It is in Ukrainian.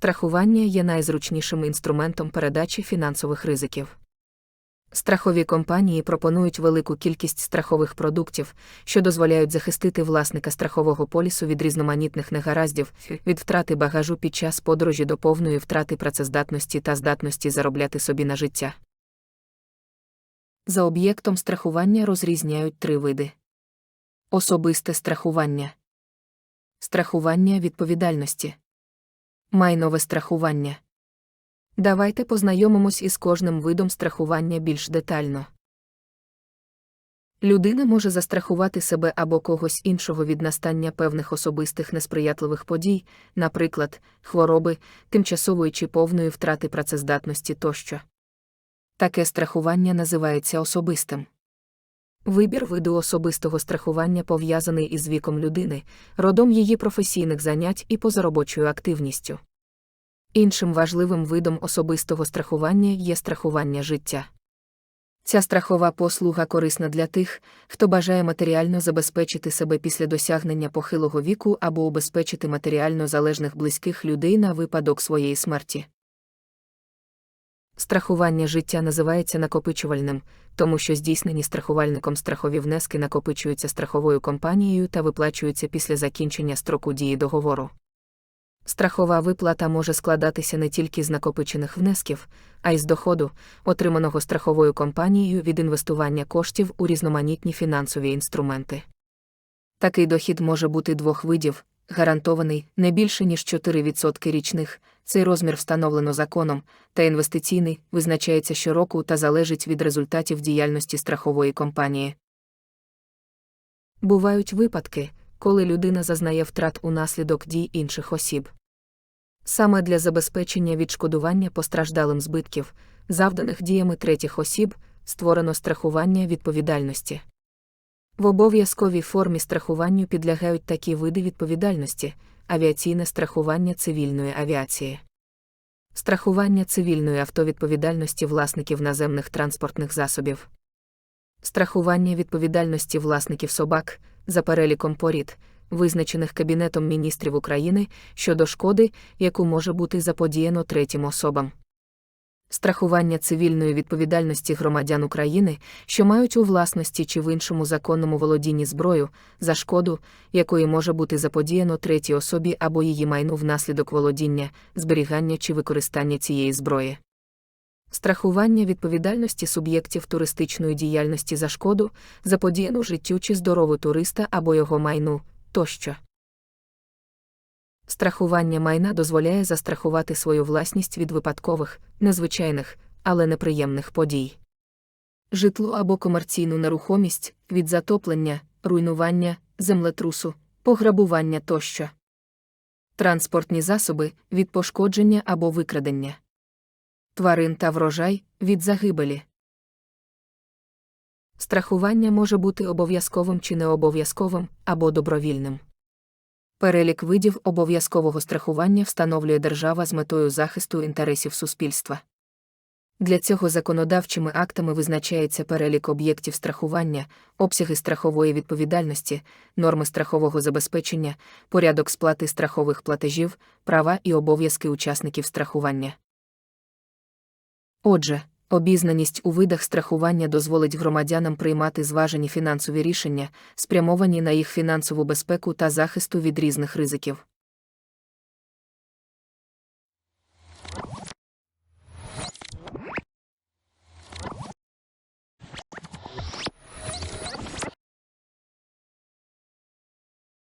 Страхування є найзручнішим інструментом передачі фінансових ризиків. Страхові компанії пропонують велику кількість страхових продуктів, що дозволяють захистити власника страхового полісу від різноманітних негараздів, від втрати багажу під час подорожі до повної втрати працездатності та здатності заробляти собі на життя. За об'єктом страхування розрізняють три види: особисте страхування, страхування відповідальності, майнове страхування. Давайте познайомимось із кожним видом страхування більш детально. Людина може застрахувати себе або когось іншого від настання певних особистих несприятливих подій, наприклад, хвороби, тимчасової чи повної втрати працездатності тощо. Таке страхування називається особистим. Вибір виду особистого страхування пов'язаний із віком людини, родом її професійних занять і позаробочою активністю. Іншим важливим видом особистого страхування є страхування життя. Ця страхова послуга корисна для тих, хто бажає матеріально забезпечити себе після досягнення похилого віку або убезпечити матеріально залежних близьких людей на випадок своєї смерті. Страхування життя називається накопичувальним, тому що здійснені страхувальником страхові внески накопичуються страховою компанією та виплачуються після закінчення строку дії договору. Страхова виплата може складатися не тільки з накопичених внесків, а й з доходу, отриманого страховою компанією від інвестування коштів у різноманітні фінансові інструменти. Такий дохід може бути двох видів, гарантований не більше ніж 4% річних, цей розмір встановлено законом, та інвестиційний визначається щороку та залежить від результатів діяльності страхової компанії. Бувають випадки, коли людина зазнає втрат унаслідок дій інших осіб. Саме для забезпечення відшкодування постраждалим збитків, завданих діями третіх осіб, створено страхування відповідальності. В обов'язковій формі страхуванню підлягають такі види відповідальності авіаційне страхування цивільної авіації, страхування цивільної автовідповідальності власників наземних транспортних засобів, страхування відповідальності власників собак за переліком порід, визначених Кабінетом міністрів України щодо шкоди, яку може бути заподіяно третім особам. Страхування цивільної відповідальності громадян України, що мають у власності чи в іншому законному володінні зброю, за шкоду, якої може бути заподіяно третій особі або її майну внаслідок володіння, зберігання чи використання цієї зброї. Страхування відповідальності суб'єктів туристичної діяльності за шкоду, заподіяну життю чи здоров'ю туриста або його майну тощо. Страхування майна дозволяє застрахувати свою власність від випадкових, незвичайних, але неприємних подій. Житло або комерційну нерухомість від затоплення, руйнування, землетрусу, пограбування тощо. Транспортні засоби від пошкодження або викрадення. Тварин та врожай від загибелі. Страхування може бути обов'язковим чи необов'язковим або добровільним. Перелік видів обов'язкового страхування встановлює держава з метою захисту інтересів суспільства. Для цього законодавчими актами визначається перелік об'єктів страхування, обсяги страхової відповідальності, норми страхового забезпечення, порядок сплати страхових платежів, права і обов'язки учасників страхування. Отже, Обізнаність у видах страхування дозволить громадянам приймати зважені фінансові рішення, спрямовані на їх фінансову безпеку та захисту від різних ризиків.